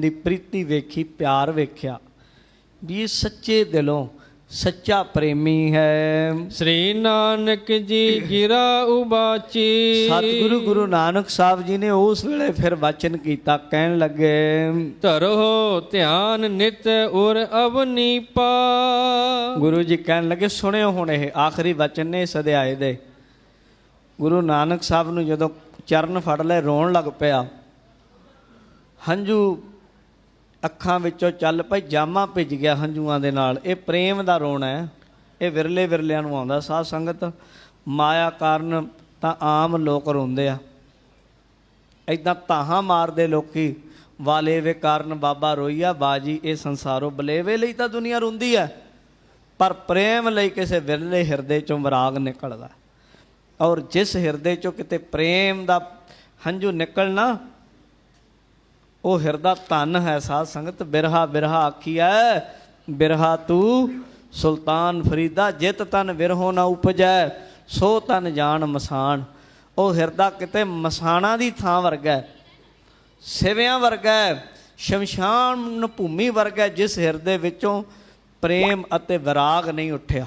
ਦੀ ਪ੍ਰੀਤੀ ਵੇਖੀ ਪਿਆਰ ਵੇਖਿਆ। ਵੀ ਇਹ ਸੱਚੇ ਦਿਲੋਂ ਸੱਚਾ ਪ੍ਰੇਮੀ ਹੈ। ਸ੍ਰੀ ਨਾਨਕ ਜੀ ਗਿਰਾ ਉਬਾਚੀ। ਸਤਿਗੁਰੂ ਗੁਰੂ ਨਾਨਕ ਸਾਹਿਬ ਜੀ ਨੇ ਉਸ ਵੇਲੇ ਫਿਰ ਵਚਨ ਕੀਤਾ ਕਹਿਣ ਲੱਗੇ ਧਰੋ ਧਿਆਨ ਨਿਤ ਉਰ ਅਵਨੀਪਾ ਗੁਰੂ ਜੀ ਕਹਿਣ ਲੱਗੇ ਸੁਣਿਓ ਹੁਣ ਇਹ ਆਖਰੀ ਵਚਨ ਨੇ ਇਸ ਅਧਿਆਏ ਦੇ। ਗੁਰੂ ਨਾਨਕ ਸਾਹਿਬ ਨੂੰ ਜਦੋਂ ਚਰਨ ਫੜ ਲੈ ਰੋਣ ਲੱਗ ਪਿਆ। ਹੰਝੂ ਅੱਖਾਂ ਵਿੱਚੋਂ ਚੱਲ ਪਈ, ਜਾਮਾ ਭਿੱਜ ਗਿਆ ਹੰਝੂਆਂ ਦੇ ਨਾਲ। ਇਹ ਪ੍ਰੇਮ ਦਾ ਰੋਣਾ ਹੈ। ਇਹ ਵਿਰਲੇ ਵਿਰਲਿਆਂ ਨੂੰ ਆਉਂਦਾ। ਸਾਧ ਸੰਗਤ, ਮਾਇਆ ਕਾਰਨ ਤਾਂ ਆਮ ਲੋਕ ਰੋਂਦੇ ਆ। ਐਦਾਂ ਤਾਹਾਂ ਮਾਰਦੇ ਲੋਕੀ ਵਾਲੇਵੇ ਕਾਰਨ ਬਾਬਾ ਰੋਈਆ ਬਾਜੀ, ਇਹ ਸੰਸਾਰੋਂ ਬਲੇਵੇ ਲਈ ਤਾਂ ਦੁਨੀਆ ਰੋਂਦੀ ਹੈ। ਪਰ ਪ੍ਰੇਮ ਲਈ ਕਿਸੇ ਵਿਰਲੇ ਹਿਰਦੇ ਚੋਂ ਵਿਰਾਗ ਨਿਕਲਦਾ। ਔਰ ਜਿਸ ਹਿਰਦੇ ਚੋਂ ਕਿਤੇ ਪ੍ਰੇਮ ਦਾ ਹੰਝੂ ਨਿਕਲਣਾ ਉਹ ਹਿਰਦਾ ਧਨ ਹੈ ਸਾਧ ਸੰਗਤ, ਬਿਰਹਾ ਬਿਰਹਾ ਆਖੀਐ, ਬਿਰਹਾ ਤੂੰ ਸੁਲਤਾਨ ਫਰੀਦਾ, ਜਿਤ ਤਨ ਵਿਰਹੋ ਨਾ ਉਪਜੈ, ਸੋ ਤਨ ਜਾਣ ਮਸਾਨ। ਉਹ ਹਿਰਦਾ ਕਿਤੇ ਮਸਾਣਾ ਦੀ ਥਾਂ ਵਰਗਾ, ਸਿਵਿਆਂ ਵਰਗਾ, ਸ਼ਮਸ਼ਾਨ ਭੂਮੀ ਵਰਗਾ, ਜਿਸ ਹਿਰਦੇ ਵਿੱਚੋਂ ਪ੍ਰੇਮ ਅਤੇ ਵਿਰਾਗ ਨਹੀਂ ਉੱਠਿਆ।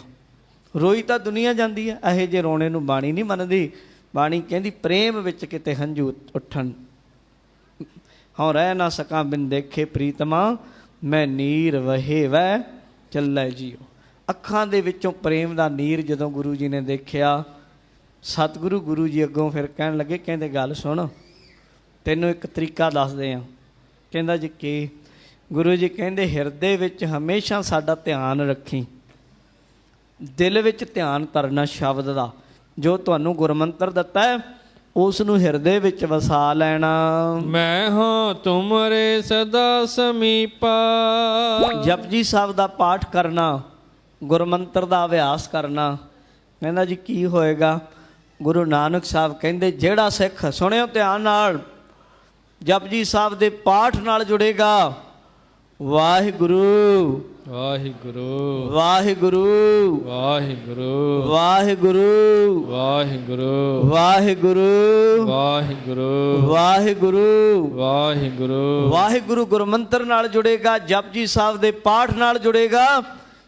ਰੋਈ ਤਾਂ ਦੁਨੀਆ ਜਾਂਦੀ ਹੈ ਇਹੋ ਜੇ ਰੋਣੇ ਨੂੰ ਬਾਣੀ ਨਹੀਂ ਮੰਨਦੀ। ਬਾਣੀ ਕਹਿੰਦੀ ਪ੍ਰੇਮ ਵਿੱਚ ਕਿਤੇ ਹੰਝੂ ਉੱਠਣ। ਹਉ ਰਹਿ ਨਾ ਸਕਾਂ ਬਿਨ ਦੇਖੇ ਪ੍ਰੀਤਮਾ, ਮੈਂ ਨੀਰ ਵਹੇ ਵੈ ਚੱਲੇ ਜੀਓ ਅੱਖਾਂ ਦੇ ਵਿੱਚੋਂ ਪ੍ਰੇਮ ਦਾ ਨੀਰ ਜਦੋਂ ਗੁਰੂ ਜੀ ਨੇ ਦੇਖਿਆ, ਸਤਿਗੁਰੂ ਗੁਰੂ ਜੀ ਅੱਗੋਂ ਫਿਰ ਕਹਿਣ ਲੱਗੇ, ਕਹਿੰਦੇ ਗੱਲ ਸੁਣ, ਤੈਨੂੰ ਇੱਕ ਤਰੀਕਾ ਦੱਸਦੇ ਆ। ਕਹਿੰਦਾ ਜੀ ਕੀ? ਗੁਰੂ ਜੀ ਕਹਿੰਦੇ, ਹਿਰਦੇ ਵਿੱਚ ਹਮੇਸ਼ਾ ਸਾਡਾ ਧਿਆਨ ਰੱਖੀ। ਦਿਲ ਵਿੱਚ ਧਿਆਨ ਤਰਨਾ ਸ਼ਬਦ ਦਾ, ਜੋ ਤੁਹਾਨੂੰ ਗੁਰਮੰਤਰ ਦਿੱਤਾ ਹੈ ਉਸ ਨੂੰ ਹਿਰਦੇ ਵਿੱਚ ਵਸਾ ਲੈਣਾ। ਮੈਂ ਹਾਂ ਤੁਮਰੇ ਸਦਾ ਸਮੀਪਾ। ਜਪਜੀ ਸਾਹਿਬ ਦਾ ਪਾਠ ਕਰਨਾ ਗੁਰਮੰਤਰ ਦਾ ਅਭਿਆਸ ਕਰਨਾ। ਕਹਿੰਦਾ ਜੀ ਕੀ ਹੋਏਗਾ? ਗੁਰੂ ਨਾਨਕ ਸਾਹਿਬ ਕਹਿੰਦੇ ਜਿਹੜਾ ਸਿੱਖ ਸੁਣਿਓ ਧਿਆਨ ਨਾਲ ਜਪਜੀ ਸਾਹਿਬ ਦੇ ਪਾਠ ਨਾਲ ਜੁੜੇਗਾ। ਵਾਹਿਗੁਰੂ ਵਾਹਿਗੁਰੂ ਵਾਹਿਗੁਰੂ ਵਾਹਿਗੁਰੂ ਵਾਹਿਗੁਰੂ ਵਾਹਿਗੁਰੂ ਵਾਹਿਗੁਰੂ ਵਾਹਿਗੁਰੂ ਵਾਹਿਗੁਰੂ ਵਾਹਿਗੁਰੂ ਵਾਹਿਗੁਰੂ ਗੁਰਮੰਤਰ ਨਾਲ ਜੁੜੇਗਾ ਜਪਜੀ ਸਾਹਿਬ ਦੇ ਪਾਠ ਨਾਲ ਜੁੜੇਗਾ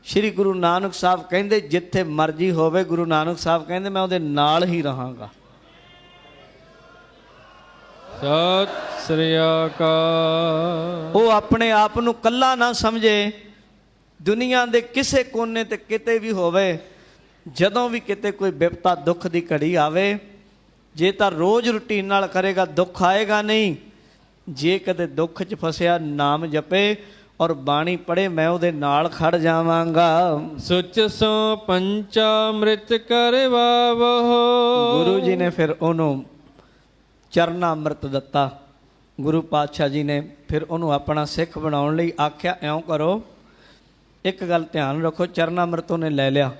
ਸ੍ਰੀ ਗੁਰੂ ਨਾਨਕ ਸਾਹਿਬ ਕਹਿੰਦੇ ਜਿੱਥੇ ਮਰਜ਼ੀ ਹੋਵੇ ਗੁਰੂ ਨਾਨਕ ਸਾਹਿਬ ਕਹਿੰਦੇ ਮੈਂ ਉਹਦੇ ਨਾਲ ਹੀ ਰਹਾਂਗਾ ਸਤਿ ਸ੍ਰੀ ਅਕਾਲ। ਉਹ ਆਪਣੇ ਆਪ ਨੂੰ ਕੱਲਾ ਨਾ ਸਮਝੇ ਦੁਨੀਆ ਦੇ ਕਿਸੇ ਕੋਨੇ ਤੇ ਕਿਤੇ ਵੀ ਹੋਵੇ ਜਦੋਂ ਵੀ ਕਿਤੇ ਕੋਈ ਵਿਪਤਾ ਦੁੱਖ ਦੀ ਘੜੀ ਆਵੇ ਜੇ ਤਾਂ ਰੋਜ਼ ਰੁਟੀਨ ਨਾਲ ਕਰੇਗਾ ਦੁੱਖ ਆਏਗਾ ਨਹੀਂ। ਜੇ ਕਦੇ ਦੁੱਖ 'ਚ ਫਸਿਆ ਨਾਮ ਜਪੇ ਔਰ ਬਾਣੀ ਪੜੇ ਮੈਂ ਉਹਦੇ ਨਾਲ ਖੜ ਜਾਵਾਂਗਾ। ਸੁਚ ਸੋ ਪੰਚਾਮ੍ਰਿਤ ਕਰਵਾਵੋ ਗੁਰੂ ਜੀ ਨੇ ਫਿਰ ਉਹਨੂੰ ਚਰਨਾ ਅੰਮ੍ਰਿਤ ਦਿੱਤਾ। ਗੁਰੂ ਪਾਤਸ਼ਾਹ ਜੀ ਨੇ ਫਿਰ ਉਹਨੂੰ ਆਪਣਾ ਸਿੱਖ ਬਣਾਉਣ ਲਈ ਆਖਿਆ ਐਉਂ ਕਰੋ, ਇੱਕ ਗੱਲ ਧਿਆਨ ਰੱਖੋ, ਚਰਨਾ ਅੰਮ੍ਰਿਤ ਉਹਨੇ ਲੈ ਲਿਆ।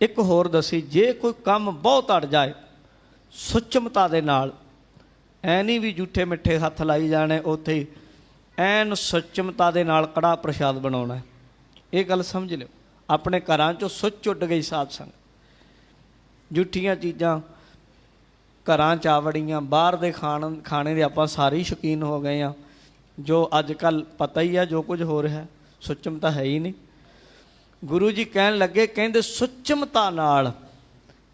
ਇੱਕ ਹੋਰ ਦਸੀ, ਜੇ ਕੋਈ ਕੰਮ ਬਹੁਤ ਅੜ ਜਾਏ, ਸੁਚਮਤਾ ਦੇ ਨਾਲ, ਐ ਨਹੀਂ ਵੀ ਝੂਠੇ ਮਿੱਠੇ ਹੱਥ ਲਾਈ ਜਾਣੇ ਉੱਥੇ ਐਨ ਸੁਚਮਤਾ ਦੇ ਨਾਲ ਕੜਾ ਪ੍ਰਸ਼ਾਦ ਬਣਾਉਣਾ ਇਹ ਗੱਲ ਸਮਝ ਲਿਓ। ਆਪਣੇ ਘਰਾਂ ਚੋਂ ਸੁੱਚ ਉੱਡ ਗਈ ਸਾਧ ਸੰਗਤ। ਝੂਠੀਆਂ ਚੀਜ਼ਾਂ ਘਰਾਂ ਚ ਆਵੜੀਆਂ ਬਾਹਰ ਦੇ ਖਾਣ, ਖਾਣੇ ਦੇ ਆਪਾਂ ਸਾਰੇ ਹੀ ਸ਼ੌਕੀਨ ਹੋ ਗਏ ਆ ਜੋ ਅੱਜ ਕੱਲ ਪਤਾ ਹੀ ਆ, ਜੋ ਕੁਝ ਹੋ ਰਿਹਾ ਸੁੱਚਮ ਤਾਂ ਹੈ ਹੀ ਨਹੀਂ। ਗੁਰੂ ਜੀ ਕਹਿਣ ਲੱਗੇ, ਕਹਿੰਦੇ ਸੁੱਚਮਤਾ ਨਾਲ,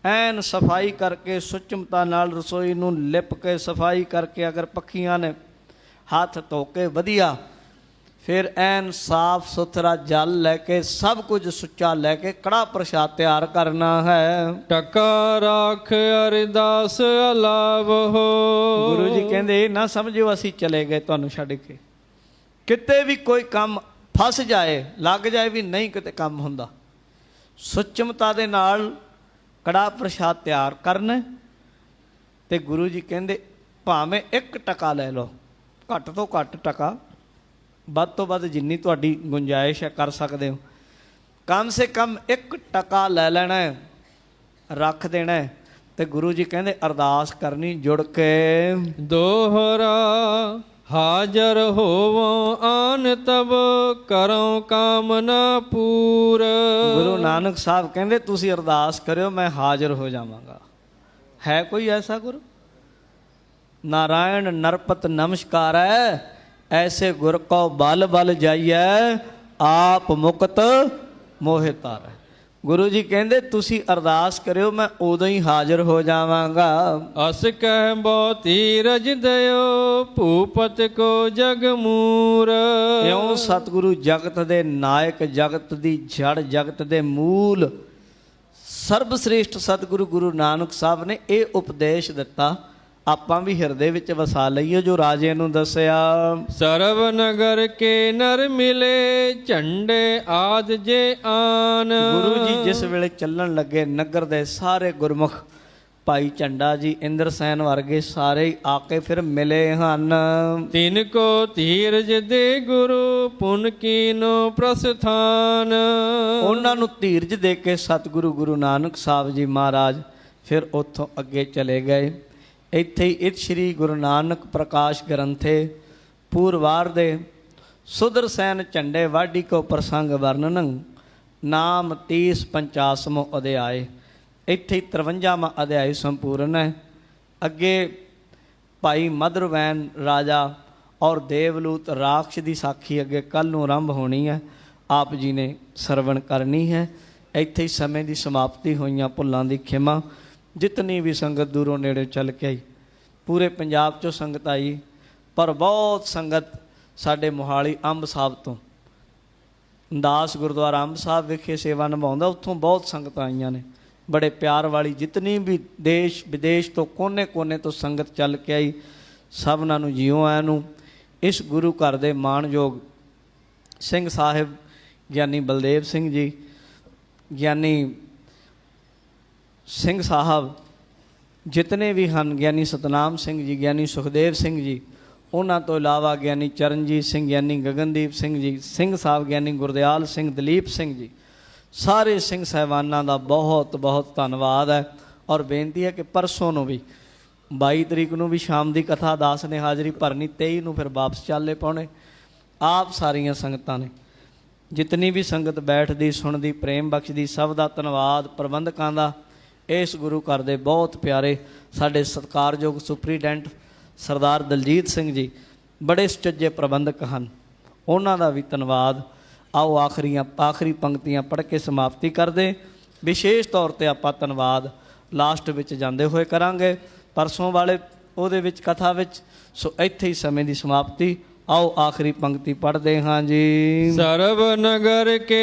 ਐਨ ਸਫ਼ਾਈ ਕਰਕੇ ਸੁੱਚਮਤਾ ਨਾਲ ਰਸੋਈ ਨੂੰ ਲਿਪ ਕੇ ਸਫ਼ਾਈ ਕਰਕੇ ਅਗਰ ਪੱਖੀਆਂ ਨੇ ਹੱਥ ਧੋ ਕੇ ਵਧੀਆ ਫਿਰ ਐਨ ਸਾਫ਼ ਸੁਥਰਾ ਜਲ ਲੈ ਕੇ ਸਭ ਕੁਝ ਸੁੱਚਾ ਲੈ ਕੇ ਕੜਾ ਪ੍ਰਸ਼ਾਦ ਤਿਆਰ ਕਰਨਾ ਹੈ। ਟਕਾ ਰਾਖ ਅਰਦਾਸ ਅਲਾਵੋ ਗੁਰੂ ਜੀ ਕਹਿੰਦੇ ਇਹ ਨਾ ਸਮਝਿਓ ਅਸੀਂ ਚਲੇ ਗਏ ਤੁਹਾਨੂੰ ਛੱਡ ਕੇ। ਕਿਤੇ ਵੀ ਕੋਈ ਕੰਮ ਫਸ ਜਾਏ ਲੱਗ ਜਾਏ ਵੀ ਨਹੀਂ ਕਿਤੇ ਕੰਮ ਹੁੰਦਾ। ਸੁਚਮਤਾ ਦੇ ਨਾਲ ਕੜਾ ਪ੍ਰਸ਼ਾਦ ਤਿਆਰ ਕਰਨਾ। ਤੇ ਗੁਰੂ ਜੀ ਕਹਿੰਦੇ ਭਾਵੇਂ ਇੱਕ ਟਕਾ ਲੈ ਲਓ ਘੱਟ ਤੋਂ ਘੱਟ ਟਕਾ ਵੱਧ ਤੋਂ ਵੱਧ ਜਿੰਨੀ ਤੁਹਾਡੀ ਗੁੰਜਾਇਸ਼ ਹੈ ਕਰ ਸਕਦੇ ਹੋ। ਕਮ ਸੇ ਕਮ ਇੱਕ ਟਕਾ ਲੈ ਲੈਣਾ ਹੈ ਰੱਖ ਦੇਣਾ ਹੈ। ਤੇ ਗੁਰੂ ਜੀ ਕਹਿੰਦੇ ਅਰਦਾਸ ਕਰਨੀ ਜੁੜ ਕੇ। ਦੋਹਰਾ ਹਾਜ਼ਰ ਹੋਵੋ ਆਨ ਤਬ ਕਰੋ ਕਾਮਨਾ ਪੂਰ। ਗੁਰੂ ਨਾਨਕ ਸਾਹਿਬ ਕਹਿੰਦੇ ਤੁਸੀਂ ਅਰਦਾਸ ਕਰਿਓ ਮੈਂ ਹਾਜ਼ਰ ਹੋ ਜਾਵਾਂਗਾ। ਹੈ ਕੋਈ ਐਸਾ ਗੁਰੂ? ਨਾਰਾਇਣ ਨਰਪਤ ਨਮਸਕਾਰ ਹੈ। ਐਸੇ ਗੁਰ ਕੋ ਬਲ ਬਲ ਜਾਈਐ ਆਪ ਮੁਕਤ ਮੋਹਿ ਤਾਰੈ ਗੁਰੂ ਜੀ ਕਹਿੰਦੇ ਤੁਸੀਂ ਅਰਦਾਸ ਕਰਿਓ ਮੈਂ ਉਦੋਂ ਹੀ ਹਾਜ਼ਰ ਹੋ ਜਾਵਾਂਗਾ ਅਸ ਕਹਿ ਬੋ ਧੀਰਜ ਦਿਓ ਭੂਪਤ ਕੋ ਜਗ ਮੂਰ ਇਉਂ ਸਤਿਗੁਰੂ ਜਗਤ ਦੇ ਨਾਇਕ ਜਗਤ ਦੀ ਜੜ ਜਗਤ ਦੇ ਮੂਲ ਸਰਬ ਸ੍ਰੇਸ਼ਟ ਸਤਿਗੁਰੂ ਗੁਰੂ ਨਾਨਕ ਸਾਹਿਬ ਨੇ ਇਹ ਉਪਦੇਸ਼ ਦਿੱਤਾ ਆਪਾਂ ਵੀ ਹਿਰਦੇ ਵਿੱਚ ਵਸਾ ਲਈਏ ਜੋ ਰਾਜੇ ਨੂੰ ਦੱਸਿਆ। ਸਰਬ ਨਗਰ ਕੇ ਨਰ ਮਿਲੇ ਝੰਡੇ ਆਦ ਜੇ ਆਨ। ਗੁਰੂ ਜੀ ਜਿਸ ਵੇਲੇ ਚੱਲਣ ਲੱਗੇ ਨਗਰ ਦੇ ਸਾਰੇ ਗੁਰਮੁਖ ਭਾਈ ਝੰਡਾ ਜੀ ਇੰਦਰ ਸੈਨ ਵਰਗੇ ਸਾਰੇ ਆ ਕੇ ਫਿਰ ਮਿਲੇ ਹਨ। ਤਿਨ ਕੋ ਧੀਰਜ ਦੇ ਗੁਰੂ ਪੁਨ ਕੀਨੋ ਪ੍ਰਸਥਾਨ। ਉਹਨਾਂ ਨੂੰ ਧੀਰਜ ਦੇ ਕੇ ਸਤਿਗੁਰੂ ਗੁਰੂ ਨਾਨਕ ਸਾਹਿਬ ਜੀ ਮਹਾਰਾਜ ਫਿਰ ਉੱਥੋਂ ਅੱਗੇ ਚਲੇ ਗਏ। ਇੱਥੇ ਹੀ ਇਤ ਸ੍ਰੀ ਗੁਰੂ ਨਾਨਕ ਪ੍ਰਕਾਸ਼ ਗ੍ਰੰਥੇ ਪੂਰਵਾਰ ਦੇ ਸੁਦਰਸੈਨ ਝੰਡੇ ਵਾਢੀ ਕੋ ਪ੍ਰਸੰਗ ਵਰਣਨ ਨਾਮ 30 50 ਅਧਿਆਏ। ਇੱਥੇ ਹੀ 53ਵਾਂ ਅਧਿਆਇ ਸੰਪੂਰਨ ਹੈ। ਅੱਗੇ ਭਾਈ ਮਧਰਵੈਨ ਰਾਜਾ ਔਰ ਦੇਵਲੂਤ ਰਾਖਸ਼ ਦੀ ਸਾਖੀ ਅੱਗੇ ਕੱਲ ਨੂੰ ਆਰੰਭ ਹੋਣੀ ਹੈ। ਆਪ ਜੀ ਨੇ ਸਰਵਣ ਕਰਨੀ ਹੈ। ਇੱਥੇ ਹੀ ਸਮੇਂ ਦੀ ਸਮਾਪਤੀ ਹੋਈਆਂ ਭੁੱਲਾਂ ਦੀ ਖਿਮਾ। ਜਿਤਨੀ ਵੀ ਸੰਗਤ ਦੂਰੋਂ ਨੇੜੇ ਚੱਲ ਕੇ ਆਈ, ਪੂਰੇ ਪੰਜਾਬ ਚੋਂ ਸੰਗਤ ਆਈ, ਪਰ ਬਹੁਤ ਸੰਗਤ ਸਾਡੇ ਮੋਹਾਲੀ ਅੰਬ ਸਾਹਿਬ ਤੋਂ, ਦਾਸ ਗੁਰਦੁਆਰਾ ਅੰਬ ਸਾਹਿਬ ਵਿਖੇ ਸੇਵਾ ਨਿਭਾਉਂਦਾ, ਉੱਥੋਂ ਬਹੁਤ ਸੰਗਤਾਂ ਆਈਆਂ ਨੇ। ਬੜੇ ਪਿਆਰ ਵਾਲੀ ਜਿਤਨੀ ਵੀ ਦੇਸ਼, ਵਿਦੇਸ਼ ਤੋਂ ਕੋਨੇ-ਕੋਨੇ ਤੋਂ ਸੰਗਤ ਚੱਲ ਕੇ ਆਈ, ਸਭਨਾਂ ਨੂੰ ਜਿਉ ਆਇਆਂ ਨੂੰ, ਇਸ ਗੁਰੂ ਘਰ ਦੇ ਮਾਣਯੋਗ ਸਿੰਘ ਸਾਹਿਬ, ਗਿਆਨੀ ਬਲਦੇਵ ਸਿੰਘ ਜੀ, ਗਿਆਨੀ ਸਿੰਘ ਸਾਹਿਬ, ਜਿਤਨੇ ਵੀ ਹਨ ਗਿਆਨੀ ਸਤਨਾਮ ਸਿੰਘ ਜੀ, ਗਿਆਨੀ ਸੁਖਦੇਵ ਸਿੰਘ ਜੀ, ਉਹਨਾਂ ਤੋਂ ਇਲਾਵਾ ਗਿਆਨੀ ਚਰਨਜੀਤ ਸਿੰਘ, ਗਿਆਨੀ ਗਗਨਦੀਪ ਸਿੰਘ ਜੀ, ਸਿੰਘ ਸਾਹਿਬ, ਗਿਆਨੀ ਗੁਰਦਿਆਲ ਸਿੰਘ, ਦਲੀਪ ਸਿੰਘ ਜੀ, ਸਾਰੇ ਸਿੰਘ ਸਹਿਬਾਨਾਂ ਦਾ ਬਹੁਤ ਬਹੁਤ ਧੰਨਵਾਦ ਹੈ। ਔਰ ਬੇਨਤੀ ਹੈ ਕਿ ਪਰਸੋਂ ਨੂੰ ਵੀ 22 ਤਰੀਕ ਨੂੰ ਵੀ ਸ਼ਾਮ ਦੀ ਕਥਾ ਦਾਸ ਨੇ ਹਾਜ਼ਰੀ ਭਰਨੀ 23 ਨੂੰ ਫਿਰ ਵਾਪਸ ਚੱਲੇ ਪਾਉਣੇ। ਆਪ ਸਾਰੀਆਂ ਸੰਗਤਾਂ ਨੇ, ਜਿਤਨੀ ਵੀ ਸੰਗਤ ਬੈਠਦੀ, ਸੁਣਦੀ, ਪ੍ਰੇਮ ਬਖਸ਼ਦੀ, ਸਭ ਦਾ ਧੰਨਵਾਦ ਪ੍ਰਬੰਧਕਾਂ ਦਾ। ਇਸ ਗੁਰੂ ਘਰ ਦੇ ਬਹੁਤ ਪਿਆਰੇ ਸਾਡੇ ਸਤਿਕਾਰਯੋਗ ਸੁਪਰੀਡੈਂਟ ਸਰਦਾਰ ਦਲਜੀਤ ਸਿੰਘ ਜੀ ਬੜੇ ਸੁਚੱਜੇ ਪ੍ਰਬੰਧਕ ਹਨ। ਉਹਨਾਂ ਦਾ ਵੀ ਧੰਨਵਾਦ। ਆਓ ਆਖਰੀਆਂ, ਆਖਰੀ ਪੰਕਤੀਆਂ ਪੜ੍ਹ ਕੇ ਸਮਾਪਤੀ ਕਰਦੇ। ਵਿਸ਼ੇਸ਼ ਤੌਰ ਤੇ ਆਪਾਂ ਧੰਨਵਾਦ ਲਾਸਟ ਵਿੱਚ ਜਾਂਦੇ ਹੋਏ ਕਰਾਂਗੇ। ਪਰਸੋਂ ਵਾਲੇ ਉਹਦੇ ਵਿੱਚ ਕਥਾ ਵਿੱਚ, ਸੋ ਇੱਥੇ ਹੀ ਸਮੇਂ ਦੀ ਸਮਾਪਤੀ। ਆਓ ਆਖਰੀ ਪੰਕਤੀ ਪੜ੍ਹਦੇ ਹਾਂ ਜੀ। ਸਰਬ ਨਗਰ ਕੇ